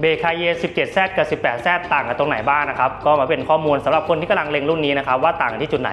เบคาเย 17Z กับ 18Z ต่างกันตรงไหนบ้างนะครับ ก็มาเป็นข้อมูลสำหรับคนที่กำลังเล็งรุ่นนี้นะครับว่าต่างกันที่จุดไหน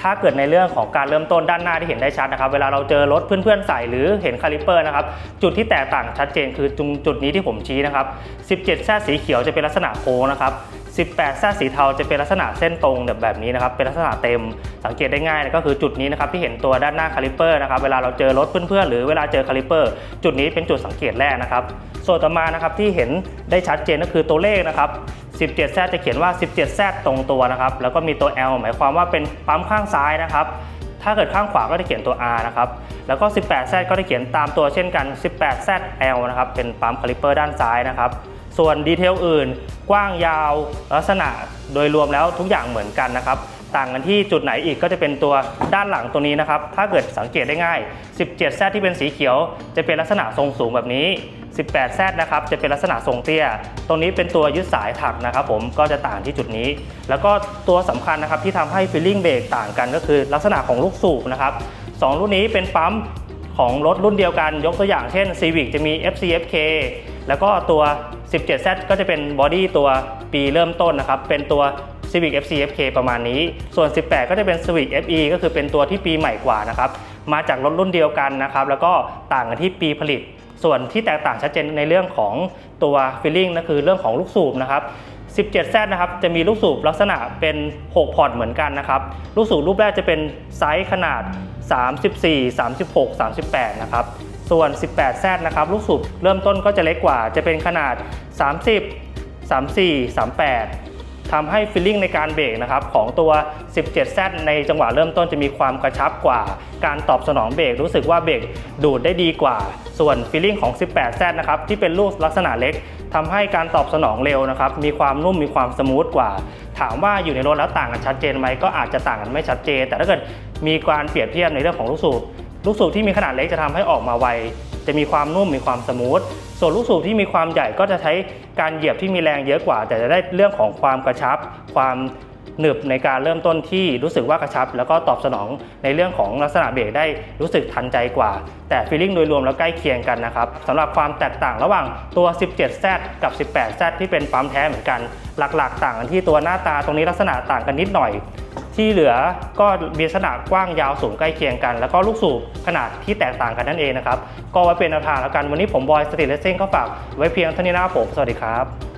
ถ้าเกิดในเรื่องของการเริ่มต้นด้านหน้าที่เห็นได้ชัดนะครับ เวลาเราเจอรถเพื่อนๆใส่หรือเห็นคาลิเปอร์นะครับ จุดที่แตกต่างชัดเจนคือจุดจุดนี้ที่ผมชี้นะครับ 17Z สีเขียวจะเป็นลักษณะโค้งนะครับ 18แซสีเทาจะเป็นลักษณะเส้นตรงแบบแบบนี้นะครับ เป็นลักษณะเต็ม สังเกตได้ง่ายก็คือจุดนี้นะครับที่เห็นตัวด้านหน้าคาลิเปอร์นะครับ เวลาเราเจอรถเพื่อนๆ หรือเวลาเจอคาลิเปอร์ จุดนี้เป็นจุดสังเกตแรกนะครับ ส่วนต่อมานะครับที่เห็นได้ชัดเจนก็คือตัวเลขนะครับ 17แซจะเขียนว่า 17แซตรงตัวนะครับ แล้วก็มีตัว L หมายความว่าเป็นปั๊มข้างซ้ายนะครับถ้าเกิดข้างขวาก็จะเขียนตัว R นะครับ แล้วก็ 18Z ก็จะเขียนตามตัวเช่นกัน 18ZL นะครับ เป็นปั๊มคาลิเปอร์ด้านซ้ายนะครับ ส่วนดีเทลอื่น กว้างยาวลักษณะโดยรวมแล้วทุกอย่างเหมือนกันนะครับ ต่างกันที่จุดไหนอีกก็จะเป็นตัวด้านหลังตัวนี้นะครับ ถ้าเกิดสังเกตได้ง่าย 17Z ที่เป็นสีเขียว จะเป็นลักษณะทรงสูงแบบนี้ 18Z นะครับจะเป็นลักษณะทรงเตี้ย ตรงนี้เป็นตัวยึดสายถักนะครับ ผมก็จะต่างที่จุดนี้ แล้วก็ตัวสำคัญนะครับที่ทำให้ฟีลลิ่งเบรกต่างกันก็คือ ลักษณะของลูกสูบนะครับสองรุ่นนี้เป็นปั๊มของรถรุ่นเดียวกันยกตัวอย่างเช่น Civic จะมี FCFK แล้วก็ตัว 17Z ก็จะเป็นบอดี้ตัวปีเริ่มต้นนะครับ เป็นตัว Civic FCFK ประมาณนี้ ส่วน 18 ก็จะเป็น Civic FE ก็คือเป็นตัวที่ปีใหม่กว่านะครับ มาจากรถรุ่นเดียวกันนะครับ แล้วก็ต่างกันที่ปีผลิต ส่วนที่แตกต่างชัดเจนในเรื่องของตัวฟีลลิ่งนั่นคือเรื่องของลูกสูบนะครับ 17Z นะครับ จะมีลูกสูบลักษณะเป็น 6 พอร์ตเหมือนกันนะครับ ลูกสูบรูปแรกจะเป็นไซส์ขนาด 34 36 38 นะครับ ส่วน 18Z นะครับลูกสูบเริ่มต้นก็จะเล็กกว่า จะเป็นขนาด 30 34 38ทำให้ฟีลลิ่งในการเบรกนะครับของตัว 17Z ในจังหวะเริ่มต้นจะมีความกระชับกว่า การตอบสนองเบรกรู้สึกว่าเบรกดูดได้ดีกว่า ส่วนฟีลลิ่งของ 18Z นะครับที่เป็นลูกลักษณะเล็กทำให้การตอบสนองเร็วนะครับ มีความนุ่มมีความสมูทกว่า ถามว่าอยู่ในรถแล้วต่างกันชัดเจนไหมก็อาจจะต่างกันไม่ชัดเจน แต่ถ้าเกิดมีการเปรียบเทียบในเรื่องของลูกสูบ ลูกสูบที่มีขนาดเล็กจะทำให้ออกมาไว จะมีความนุ่มมีความสมูท ส่วนลูกสูบที่มีความใหญ่ก็จะใช้การเหยียบที่มีแรงเยอะกว่า แต่จะได้เรื่องของความกระชับ ความหนึบในการเริ่มต้นที่รู้สึกว่ากระชับ แล้วก็ตอบสนองในเรื่องของลักษณะเบรกได้รู้สึกทันใจกว่า แต่ฟีลลิ่งโดยรวมแล้วใกล้เคียงกันนะครับสำหรับความแตกต่างระหว่างตัว 17Z กับ 18Z ที่เป็นปั๊มแท้เหมือนกัน หลักๆ ต่างกันที่ตัวหน้าตาตรงนี้ลักษณะต่างกันนิดหน่อย ที่เหลือก็มีลักษณะกว้างยาวสูงใกล้เคียงกัน แล้วก็ลูกสูบขนาดที่แตกต่างกันนั่นเองนะครับ ก็ไว้เป็นแนวทางแล้วกัน วันนี้ผมบอยสติเลสซิ่งก็ฝากไว้เพียงเท่านี้นะครับผม สวัสดีครับ